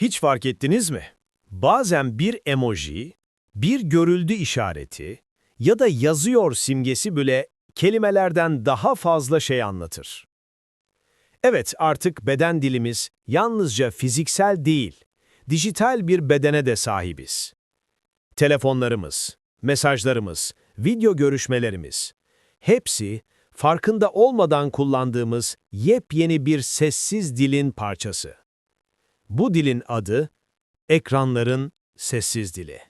Hiç fark ettiniz mi? Bazen bir emoji, bir görüldü işareti ya da yazıyor simgesi bile kelimelerden daha fazla şey anlatır. Evet, artık beden dilimiz yalnızca fiziksel değil, dijital bir bedene de sahibiz. Telefonlarımız, mesajlarımız, video görüşmelerimiz, hepsi farkında olmadan kullandığımız yepyeni bir sessiz dilin parçası. Bu dilin adı, ekranların sessiz dili.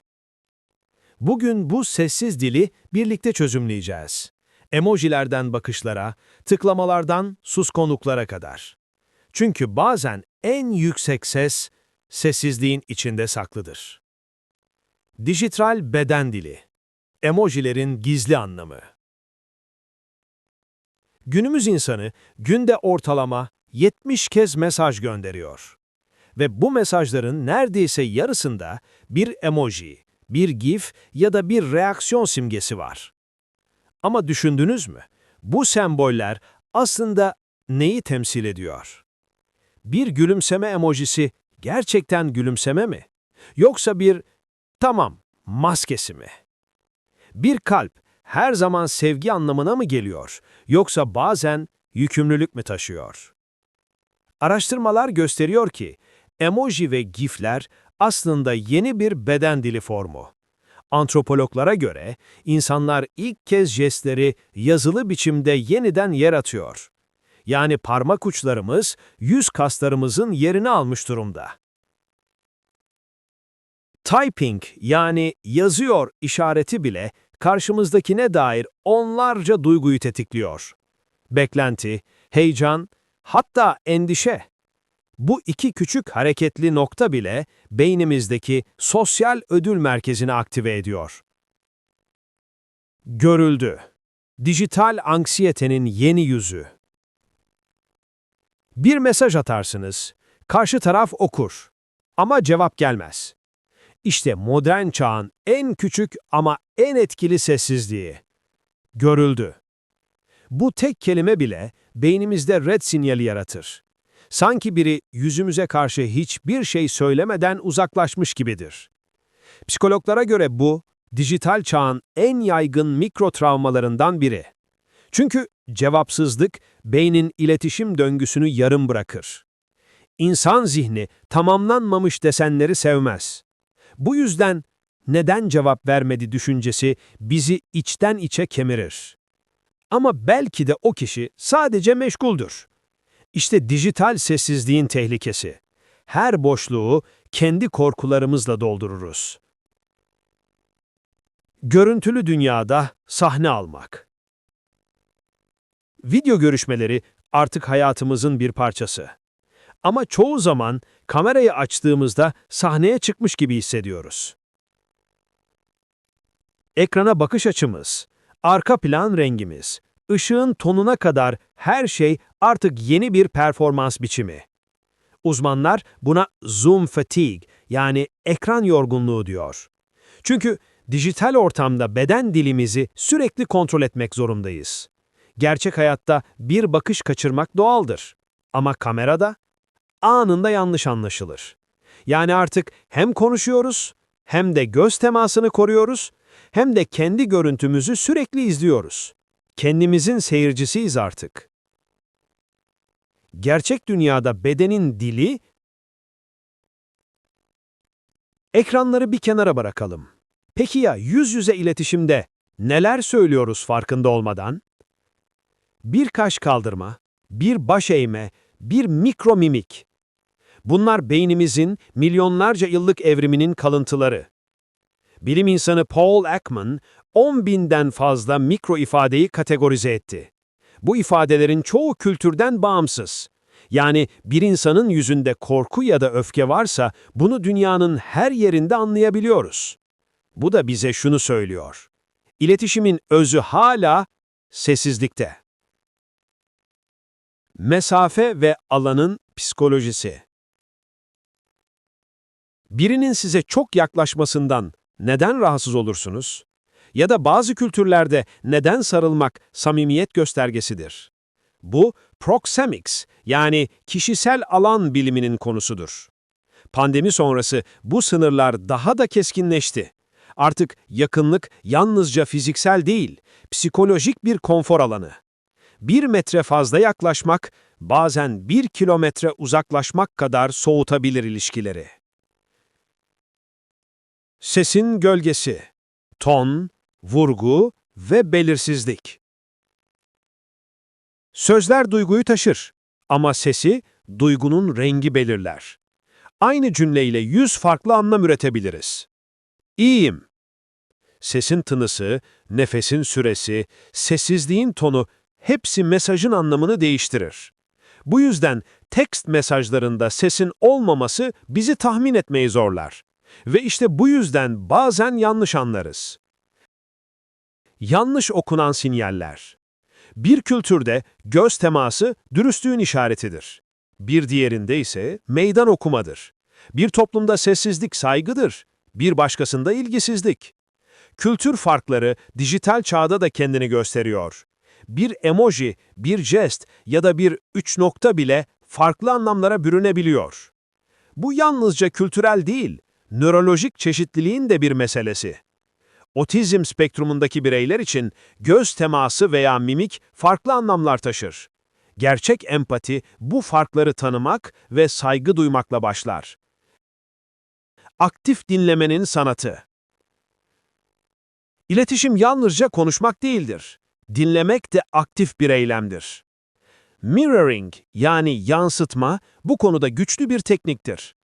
Bugün bu sessiz dili birlikte çözümleyeceğiz. Emojilerden bakışlara, tıklamalardan suskonluklara kadar. Çünkü bazen en yüksek ses, sessizliğin içinde saklıdır. Dijital beden dili. Emojilerin gizli anlamı. Günümüz insanı günde ortalama 70 kez mesaj gönderiyor. Ve bu mesajların neredeyse yarısında bir emoji, bir gif ya da bir reaksiyon simgesi var. Ama düşündünüz mü? Bu semboller aslında neyi temsil ediyor? Bir gülümseme emojisi gerçekten gülümseme mi? Yoksa bir tamam maskesi mi? Bir kalp her zaman sevgi anlamına mı geliyor yoksa bazen yükümlülük mü taşıyor? Araştırmalar gösteriyor ki emoji ve gifler aslında yeni bir beden dili formu. Antropologlara göre insanlar ilk kez jestleri yazılı biçimde yeniden yer atıyor. Yani parmak uçlarımız yüz kaslarımızın yerini almış durumda. Typing yani yazıyor işareti bile karşımızdakine dair onlarca duyguyu tetikliyor. Beklenti, heyecan, hatta endişe. Bu iki küçük hareketli nokta bile beynimizdeki sosyal ödül merkezini aktive ediyor. Görüldü. Dijital anksiyetenin yeni yüzü. Bir mesaj atarsınız, karşı taraf okur ama cevap gelmez. İşte modern çağın en küçük ama en etkili sessizliği. Görüldü. Bu tek kelime bile beynimizde red sinyali yaratır. Sanki biri yüzümüze karşı hiçbir şey söylemeden uzaklaşmış gibidir. Psikologlara göre bu, dijital çağın en yaygın mikro travmalarından biri. Çünkü cevapsızlık beynin iletişim döngüsünü yarım bırakır. İnsan zihni tamamlanmamış desenleri sevmez. Bu yüzden neden cevap vermedi düşüncesi bizi içten içe kemirir. Ama belki de o kişi sadece meşguldür. İşte dijital sessizliğin tehlikesi. Her boşluğu kendi korkularımızla doldururuz. Görüntülü dünyada sahne almak. Video görüşmeleri artık hayatımızın bir parçası. Ama çoğu zaman kamerayı açtığımızda sahneye çıkmış gibi hissediyoruz. Ekrana bakış açımız, arka plan rengimiz, ışığın tonuna kadar her şey artık yeni bir performans biçimi. Uzmanlar buna zoom fatigue yani ekran yorgunluğu diyor. Çünkü dijital ortamda beden dilimizi sürekli kontrol etmek zorundayız. Gerçek hayatta bir bakış kaçırmak doğaldır. Ama kamerada anında yanlış anlaşılır. Yani artık hem konuşuyoruz, hem de göz temasını koruyoruz, hem de kendi görüntümüzü sürekli izliyoruz. Kendimizin seyircisiyiz artık. Gerçek dünyada bedenin dili, ekranları bir kenara bırakalım. Peki ya yüz yüze iletişimde neler söylüyoruz farkında olmadan? Bir kaş kaldırma, bir baş eğme, bir mikro mimik. Bunlar beynimizin milyonlarca yıllık evriminin kalıntıları. Bilim insanı Paul Ekman, 10 binden fazla mikro ifadeyi kategorize etti. Bu ifadelerin çoğu kültürden bağımsız. Yani bir insanın yüzünde korku ya da öfke varsa bunu dünyanın her yerinde anlayabiliyoruz. Bu da bize şunu söylüyor. İletişimin özü hala sessizlikte. Mesafe ve alanın psikolojisi. Birinin size çok yaklaşmasından neden rahatsız olursunuz? Ya da bazı kültürlerde neden sarılmak samimiyet göstergesidir? Bu proxemics yani kişisel alan biliminin konusudur. Pandemi sonrası bu sınırlar daha da keskinleşti. Artık yakınlık yalnızca fiziksel değil, psikolojik bir konfor alanı. Bir metre fazla yaklaşmak, bazen bir kilometre uzaklaşmak kadar soğutabilir ilişkileri. Sesin gölgesi, ton, vurgu ve belirsizlik. Sözler duyguyu taşır ama sesi duygunun rengi belirler. Aynı cümleyle yüz farklı anlam üretebiliriz. İyiyim. Sesin tınısı, nefesin süresi, sessizliğin tonu hepsi mesajın anlamını değiştirir. Bu yüzden tekst mesajlarında sesin olmaması bizi tahmin etmeyi zorlar. Ve işte bu yüzden bazen yanlış anlarız. Yanlış okunan sinyaller. Bir kültürde göz teması dürüstlüğün işaretidir. Bir diğerinde ise meydan okumadır. Bir toplumda sessizlik saygıdır, bir başkasında ilgisizlik. Kültür farkları dijital çağda da kendini gösteriyor. Bir emoji, bir jest ya da bir üç nokta bile farklı anlamlara bürünebiliyor. Bu yalnızca kültürel değil, nörolojik çeşitliliğin de bir meselesi. Otizm spektrumundaki bireyler için göz teması veya mimik farklı anlamlar taşır. Gerçek empati bu farkları tanımak ve saygı duymakla başlar. Aktif dinlemenin sanatı İletişim yalnızca konuşmak değildir. Dinlemek de aktif bir eylemdir. Mirroring yani yansıtma bu konuda güçlü bir tekniktir.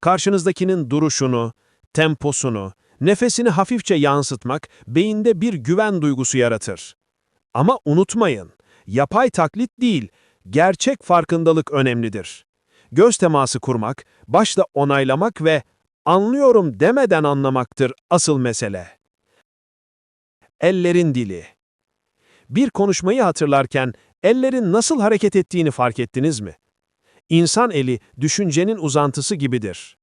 Karşınızdakinin duruşunu, temposunu, nefesini hafifçe yansıtmak beyinde bir güven duygusu yaratır. Ama unutmayın, yapay taklit değil, gerçek farkındalık önemlidir. Göz teması kurmak, başta onaylamak ve anlıyorum demeden anlamaktır asıl mesele. Ellerin dili Bir konuşmayı hatırlarken ellerin nasıl hareket ettiğini fark ettiniz mi? İnsan eli düşüncenin uzantısı gibidir.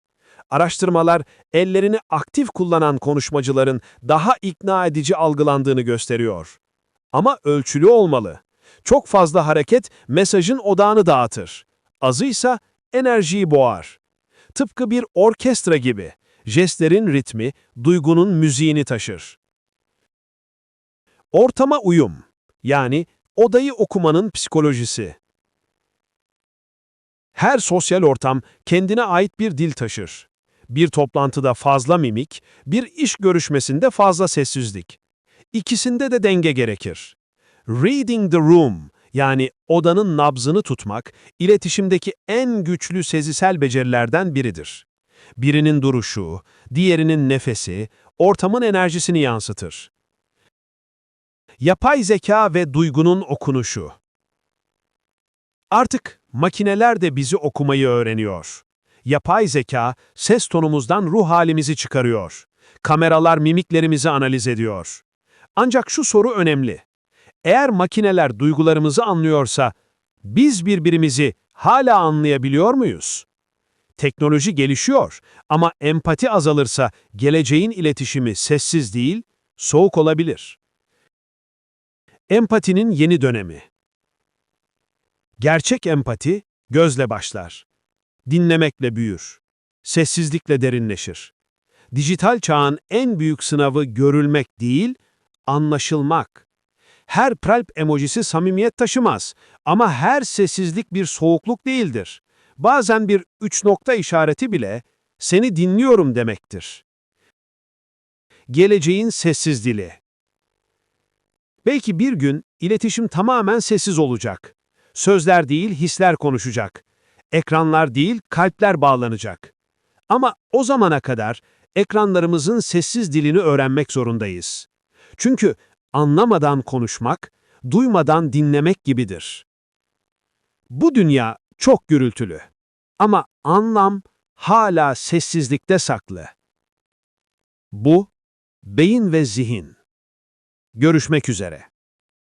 Araştırmalar ellerini aktif kullanan konuşmacıların daha ikna edici algılandığını gösteriyor. Ama ölçülü olmalı. Çok fazla hareket mesajın odağını dağıtır. Azıysa enerjiyi boğar. Tıpkı bir orkestra gibi, jestlerin ritmi, duygunun müziğini taşır. Ortama uyum, yani odayı okumanın psikolojisi. Her sosyal ortam kendine ait bir dil taşır. Bir toplantıda fazla mimik, bir iş görüşmesinde fazla sessizlik. İkisinde de denge gerekir. Reading the room, yani odanın nabzını tutmak, iletişimdeki en güçlü sezisel becerilerden biridir. Birinin duruşu, diğerinin nefesi, ortamın enerjisini yansıtır. Yapay zeka ve duygunun okunuşu. Artık makineler de bizi okumayı öğreniyor. Yapay zeka ses tonumuzdan ruh halimizi çıkarıyor. Kameralar mimiklerimizi analiz ediyor. Ancak şu soru önemli. Eğer makineler duygularımızı anlıyorsa, biz birbirimizi hala anlayabiliyor muyuz? Teknoloji gelişiyor ama empati azalırsa geleceğin iletişimi sessiz değil, soğuk olabilir. Empatinin yeni dönemi Gerçek empati gözle başlar. Dinlemekle büyür. Sessizlikle derinleşir. Dijital çağın en büyük sınavı görülmek değil, anlaşılmak. Her pralp emojisi samimiyet taşımaz ama her sessizlik bir soğukluk değildir. Bazen bir üç nokta işareti bile seni dinliyorum demektir. Geleceğin sessiz dili Belki bir gün iletişim tamamen sessiz olacak. Sözler değil hisler konuşacak. Ekranlar değil kalpler bağlanacak. Ama o zamana kadar ekranlarımızın sessiz dilini öğrenmek zorundayız. Çünkü anlamadan konuşmak, duymadan dinlemek gibidir. Bu dünya çok gürültülü ama anlam hala sessizlikte saklı. Bu, beyin ve zihin. Görüşmek üzere.